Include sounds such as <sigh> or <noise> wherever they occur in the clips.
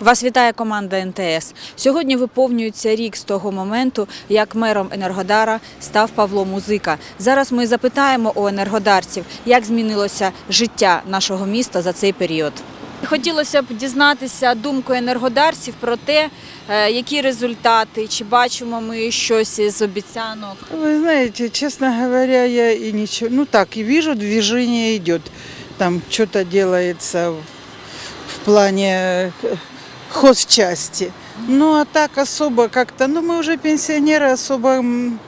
Вас вітає команда НТС. Сьогодні виповнюється рік з того моменту, як мером Енергодара став Павло Музика. Зараз ми запитаємо у енергодарців, як змінилося життя нашого міста за цей період. Хотілося б дізнатися думку енергодарців про те, е, які результати, чи бачимо ми щось із обіцянок. Вы знаете, честно говоря, я и ничего, ну так, и вижу, движение идет. Там что-то делается в, плане э, хозчасти. Ну а так особо как-то, ну мы уже пенсионеры, особо м,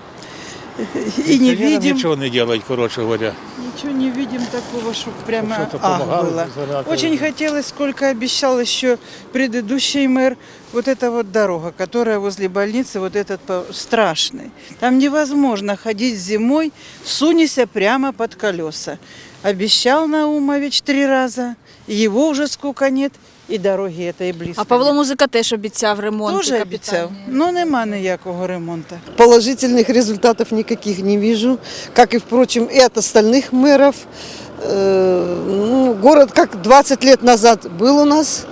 и не Пенсионерам видим. Ничего не делать, короче говоря. Ничего не видим такого, чтобы прямо Что-то ах помогало, было. Очень хотелось, сколько обещал еще предыдущий мэр, вот эта вот дорога, которая возле больницы, вот этот по- страшный. Там невозможно ходить зимой, сунься прямо под колеса. Обещал Наумович три раза, его уже сколько нет, и дороги этой близко. А Павло Музика теж обіцяв ремонт. Теж обіцяв. Ну нема ніякого ремонту. Положительных результатов никаких не вижу, как и, впрочем, и от остальных мэров. Э, ну, город как 20 лет назад был у нас,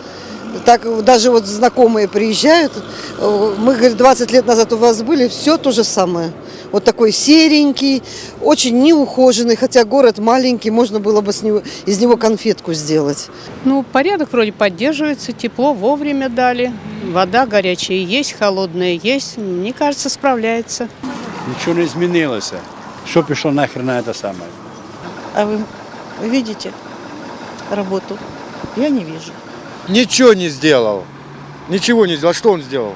так даже вот знакомые приезжают, э, мы, говорит, 20 лет назад у вас были, все то же самое. Вот такой серенький, очень неухоженный, хотя город маленький, можно было бы с него, из него конфетку сделать. Ну, порядок вроде поддерживается, тепло вовремя дали, вода горячая есть, холодная есть. Мне кажется, справляется. Нічого не змінилося. Що пішло нахер на це саме? А вы видите работу? Я не вижу. Ничего не сделал. Ничего не сделал. Что он сделал?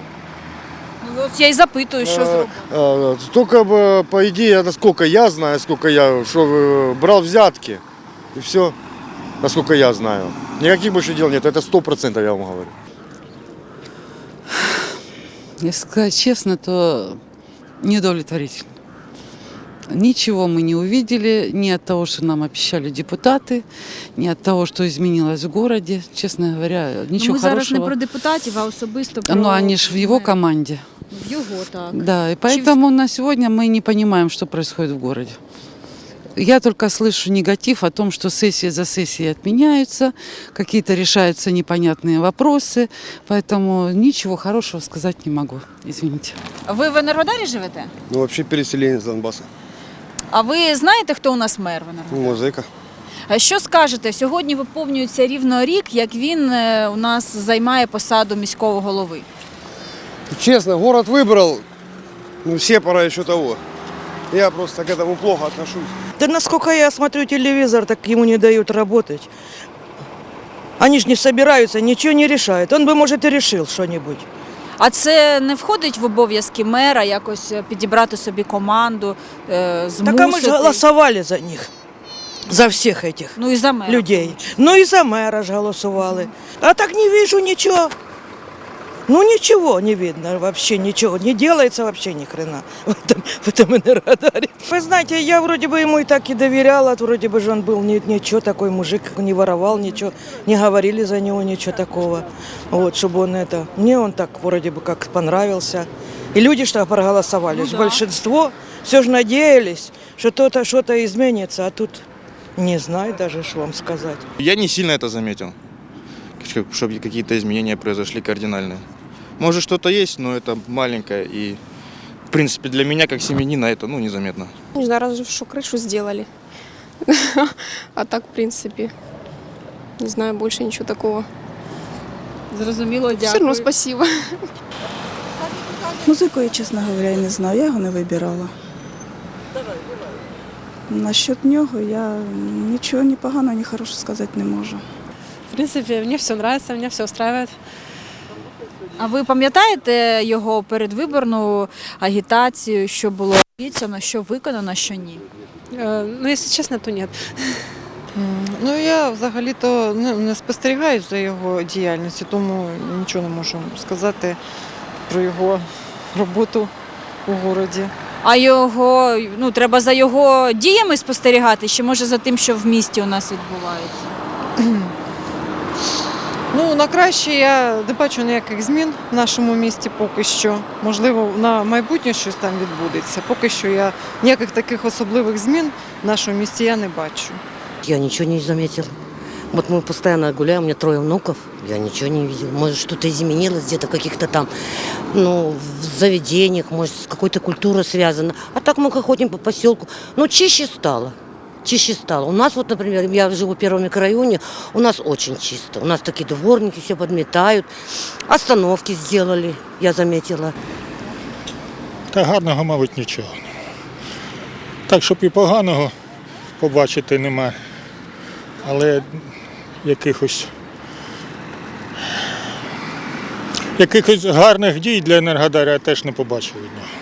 Ну, от я і запитую, що зробив. э, Только по идее, насколько я знаю, сколько я, что э, брал взятки. И все, насколько я знаю. Никаких больше дел нет. Это сто процентов, я вам говорю. Если сказать честно, то неудовлетворительно. Ничего мы не увидели ни от того, что нам обещали депутаты, ни от того, что изменилось в городе. Честно говоря, Ну, ничего ми зараз не хорошего. про депутатів, а особисто про Но они ж в его команде. в його так. Да, и поэтому на сегодня мы не понимаем, что происходит в городе. Я только слышу негатив о том, что сессии за сессией отменяются, какие-то решаются непонятные вопросы, поэтому ничего хорошего сказать не могу, извините. Ви в Енергодарі живете? Ну, вообще переселение с Донбасса. А ви знаєте, хто у нас мер в Енергодарі? Музыка. А що скажете? Сьогодні виповнюється рівно рік, як він е, у нас займає посаду міського голови. Честно, город выбрал. Ну, все пора еще того. Я просто к этому плохо отношусь. Да насколько я смотрю телевизор, так ему не дают работать. Они же не собираются, ничего не решают. Он бы, может, и решил что-нибудь. А це не входить в обов'язки мера якось е, підібрати собі команду, е, змусити? Так а мы же голосовали за них. За всех этих Ну і за мера. людей. Ну и за мэра ж голосовали. А так не вижу ничего. Ну ничего не видно, вообще ничего. Не делается вообще ни хрена <laughs> в этом, в этом энергодаре. Вы знаете, я вроде бы ему и так и доверяла, вроде бы же он был ни- ничего такой мужик, не воровал ничего, не говорили за него ничего такого. Вот, чтобы он это... Мне он так вроде бы как понравился. И люди что проголосовали, Ну да. большинство все же надеялись, что что-то что изменится, а тут не знаю даже, что вам сказать. Я не сильно это заметил, чтобы какие-то изменения произошли кардинальные. Может, что-то есть, но это маленькое, и, в принципе, для меня, как семьянина, это, ну, незаметно. Не знаю, разве что крышу сделали. <laughs> А так, в принципе, не знаю, больше ничего такого. Зрозуміло, дякую. Все равно спасибо. Музику я, чесно говоря, і не знаю, я його не вибирала. Насчет нього я нічого ні поганого, ні хорошого сказати не можу. В принципе, мне все нравится, меня все устраивает. А ви пам'ятаєте його передвиборну агітацію, що було обіцяно, що виконано, що ні? Ну, если честно, то нет. Ну я взагалі-то не, не спостерігаю за його діяльністю, тому нічого не можу сказати про його роботу у городі. А його ну треба за його діями спостерігати, чи може за тим, що в місті у нас відбувається? <clears throat> Ну, на краще я не бачу ніяких змін в нашому місті поки що. Можливо, на майбутнє щось там відбудеться. Поки що я ніяких таких особливих змін в нашому місті я не бачу. Я ничего не заметил. Вот мы постоянно гуляем, у меня трое внуков, я ничего не видела. Может, что-то изменилось в каких-то там, ну, в заведениях, может, с какой-то культурой связано. А так мы ходим по поселку. Ну, чище стало. Чище стало. У нас вот, например, я живу в первом микрорайоне, у нас очень чисто. У нас такие дворники все подметают. Остановки сделали, я заметила. Та гарного, мабуть, нічого. Так, щоб і поганого побачити нема. Але якихось, якихось гарних дій для Енергодаря я теж не побачив від нього.